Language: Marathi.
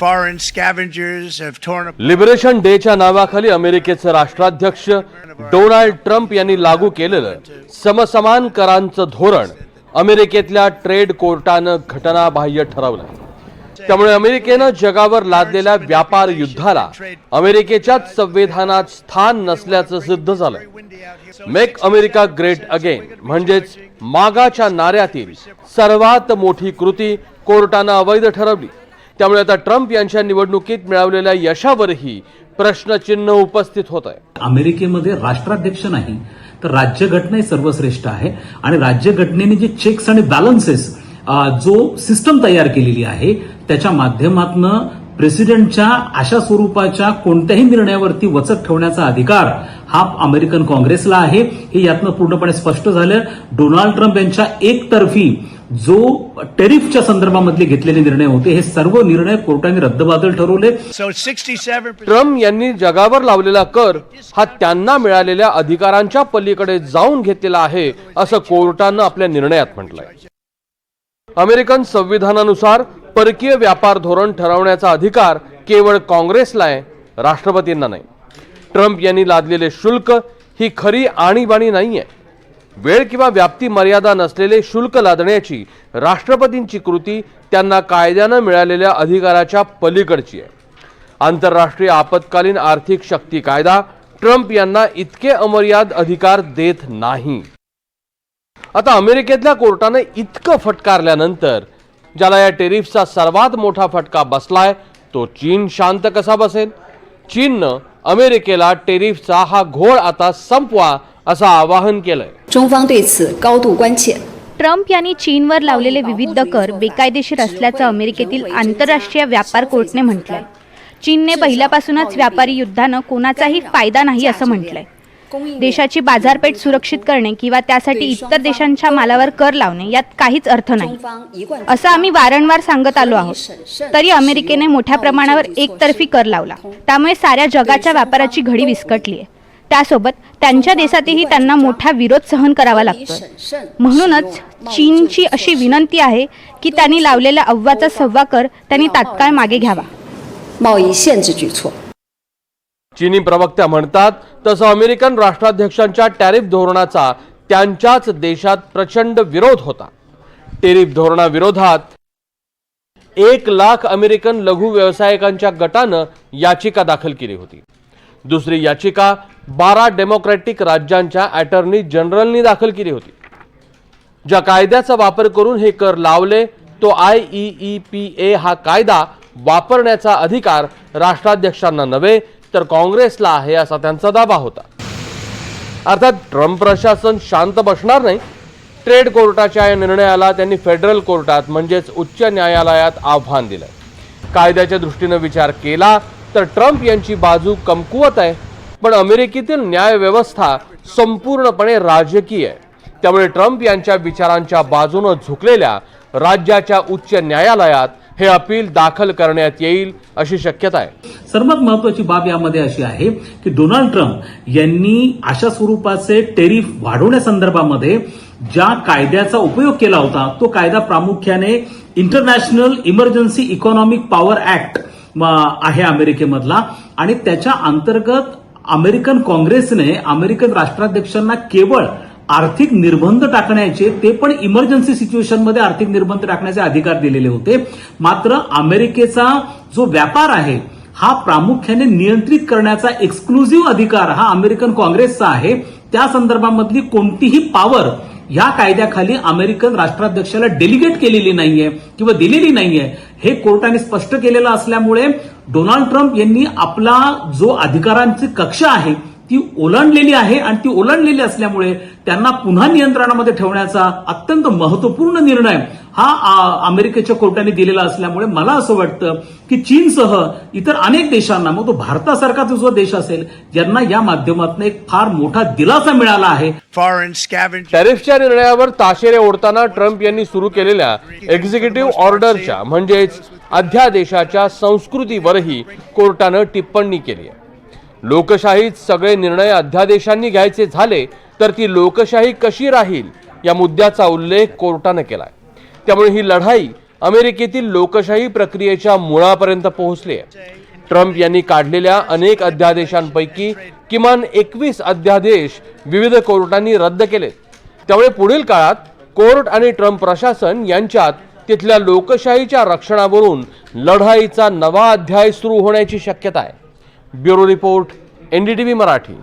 Foreign scavengers have torn up liberation डेच्या नावाखाली अमेरिकेचे राष्ट्राध्यक्ष डोनाल्ड ट्रम्प यांनी लागू केलेलं समसमान करांचं धोरण अमेरिकेतल्या ट्रेड कोर्टानं घटनाबाह्य ठरवलं. त्यामुळे अमेरिकेनं जगावर लादलेल्या व्यापार युद्धाला अमेरिकेच्याच संविधानात स्थान नसल्याचं सिद्ध झालं मेक अमेरिका ग्रेट अगेन म्हणजेच मागाच्या नाऱ्यातील सर्वात मोठी कृती कोर्टानं अवैध ठरवली. त्यामुळे आता ट्रम्प यांच्या निवडणुकीत मिळवलेल्या यशावरही प्रश्नचिन्ह उपस्थित होत आहे. अमेरिकेमध्ये राष्ट्राध्यक्ष नाही तर राज्यघटना सर्वश्रेष्ठ आहे. आणि राज्यघटनेने जे चेक्स आणि बॅलन्सेस जो सिस्टम तयार केलेली आहे त्याच्या माध्यमातून प्रेसिडेंटच्या अशा स्वरूपाच्या कोणत्याही निर्णयावरती वचक ठेवण्याचा अधिकार हा अमेरिकन काँग्रेसला आहे. हे यातनं पूर्णपणे स्पष्ट झालं. डोनाल्ड ट्रम्प यांच्या एकतर्फी जो टेरिफच्या संदर्भामधले घेतलेले निर्णय होते हे सर्व निर्णय कोर्टाने रद्दबातल ठरवले. So 67% ट्रम्प यांनी जगावर लावलेला कर हा त्यांना मिळालेल्या अधिकारांच्या पलीकडे जाऊन घेतलेला आहे असं कोर्टानं आपल्या निर्णयात म्हटलंय. अमेरिकन संविधानानुसार परकीय व्यापार धोरण ठरवण्याचा अधिकार केवळ काँग्रेसला आहे राष्ट्रपतींना नाही. ट्रम्प यांनी लादलेले शुल्क ही खरी आणीबाणी नाही आहे वेळ किंवा व्याप्ती मर्यादा नसलेले शुल्क लादण्याची राष्ट्रपतींची कृती त्यांना कायद्यानं मिळालेल्या अधिकाराच्या पलीकडची आहे. आंतरराष्ट्रीय आपत्कालीन आर्थिक शक्ती कायदा ट्रम्प यांना इतके अमर्याद अधिकार देत नाही. आता अमेरिकेतल्या कोर्टानं इतकं फटकारल्यानंतर ज्याला या टेरिफचा सर्वात मोठा फटका बसलाय तो चीन शांत कसा बसेल? चीननं अमेरिकेला टेरिफचा हा घोळ आता संपवा असं आवाहन केलंय. ट्रम्प यांनी चीनवर लावलेले विविध कर बेकायदेशीर असल्याचं अमेरिकेतील आंतरराष्ट्रीय व्यापार कोर्टने म्हटलंय. चीनने पहिल्यापासूनच व्यापारी युद्धानं कोणाचाही फायदा नाही असं म्हटलंय. देशाची बाजारपेठ सुरक्षित करणे किंवा त्यासाठी इतर देशांच्या मालावर कर लावणे यात काहीच अर्थ नाही. असं आम्ही वारंवार सांगत आलो आहोत. तरी अमेरिकेने मोठ्या प्रमाणावर एकतर्फी कर लावला. त्यामुळे साऱ्या जगाच्या व्यापाराची घडी विस्कटली आहे. त्यासोबत त्यांच्या देशातही त्यांना मोठा विरोध सहन करावा लागतो म्हणूनच चीनची अशी विनंती आहे की त्यांनी लावलेला अव्वाचा सव्वा कर त्यांनी तात्काळ मागे घ्यावा. चीनी प्रवक्त्या म्हणतात तसं अमेरिकन राष्ट्राध्यक्षांच्या टॅरिफ धोरणाचा त्यांच्याच देशात प्रचंड विरोध होता. टेरिफ धोरणाविरोधात एक लाख अमेरिकन लघु व्यावसायिकांच्या गटानं याचिका दाखल केली होती. दुसरी याचिका बारा डेमोक्रॅटिक राज्यांच्या अटर्नी जनरलनी दाखल केली होती. ज्या कायद्याचा वापर करून हे कर लावले तो आय ई पी ए हा कायदा वापरण्याचा अधिकार राष्ट्राध्यक्षांना नव्हे तर काँग्रेसला आहे असा त्यांचा दावा होता. अर्थात ट्रम्प प्रशासन शांत बसणार नाही. ट्रेड कोर्टाच्या या निर्णयाला त्यांनी फेडरल कोर्टात म्हणजेच उच्च न्यायालयात आव्हान दिलं कायद्याच्या दृष्टीनं विचार केला तर ट्रम्प यांची बाजू कमकुवत आहे. पण अमेरिकेतील न्यायव्यवस्था संपूर्णपणे राजकीय आहे. त्यामुळे ट्रम्प यांच्या विचारांच्या बाजूनं झुकलेल्या राज्याच्या उच्च न्यायालयात हे अपील दाखल करण्यात येईल अशी शक्यता आहे. सर्वात महत्वाची बाब यामध्ये अशी आहे की डोनाल्ड ट्रम्प यांनी अशा स्वरूपाचे टेरिफ वाढवण्यासंदर्भामध्ये ज्या कायद्याचा उपयोग केला होता तो कायदा प्रामुख्याने international emergency economic power act आहे अमेरिकेमधला आणि त्याच्या अंतर्गत अमेरिकन काँग्रेसने अमेरिकन राष्ट्राध्यक्षांना केवळ आर्थिक निर्बंध टाकण्याचे ते पण इमर्जन्सी सिच्युएशनमध्ये आर्थिक निर्बंध टाकण्याचे अधिकार दिलेले होते. मात्र अमेरिकेचा जो व्यापार आहे हा प्रामुख्याने नियंत्रित करण्याचा एक्सक्लुझिव्ह अधिकार हा अमेरिकन काँग्रेसचा आहे. त्या संदर्भामधली कोणतीही पॉवर या कायद्याखाली अमेरिकन राष्ट्राध्यक्षाला डेलिगेट केलेली नाहीये किंवा दिलेली नाहीये हे कोर्टाने स्पष्ट केलेलं असल्यामुळे डोनाल्ड ट्रम्प यांनी आपला जो अधिकारांची कक्ष आहे ती ओलांडलेली आहे आणि ती ओलांडलेली असल्यामुळे त्यांना पुन्हा नियंत्रणामध्ये ठेवण्याचा अत्यंत महत्त्वपूर्ण निर्णय हा आ, अमेरिकेच्या कोर्टाने दिलेला असल्यामुळे मला असं वाटतं की चीनसह इतर अनेक देशांना मग तो भारतासारखाचा जो देश असेल ज्यांना या माध्यमातून एक फार मोठा दिलासा मिळाला आहे. टॅरिफच्या निर्णयावर ताशेरे ओढताना ट्रम्प यांनी सुरू केलेल्या एक्झिक्युटिव्ह ऑर्डरच्या म्हणजेच अध्यादेशाच्या संस्कृतीवरही कोर्टानं टिप्पणी केली आहे. लोकशाहीत सगळे निर्णय अध्यादेशांनी घ्यायचे झाले तर ती लोकशाही कशी राहील या मुद्द्याचा उल्लेख कोर्टानं केलाय. त्यामुळे ही लढाई अमेरिकेतील लोकशाही प्रक्रियेच्या मुळापर्यंत पोहोचली आहे. ट्रम्प यांनी काढलेल्या अनेक अध्यादेशांपैकी किमान एकवीस अध्यादेश विविध कोर्टांनी रद्द केलेत. त्यामुळे पुढील काळात कोर्ट आणि ट्रम्प प्रशासन यांच्यात तिथल्या लोकशाहीच्या रक्षणावरून लढाईचा नवा अध्याय सुरू होण्याची शक्यता आहे. Bureau report N D T V Marathi.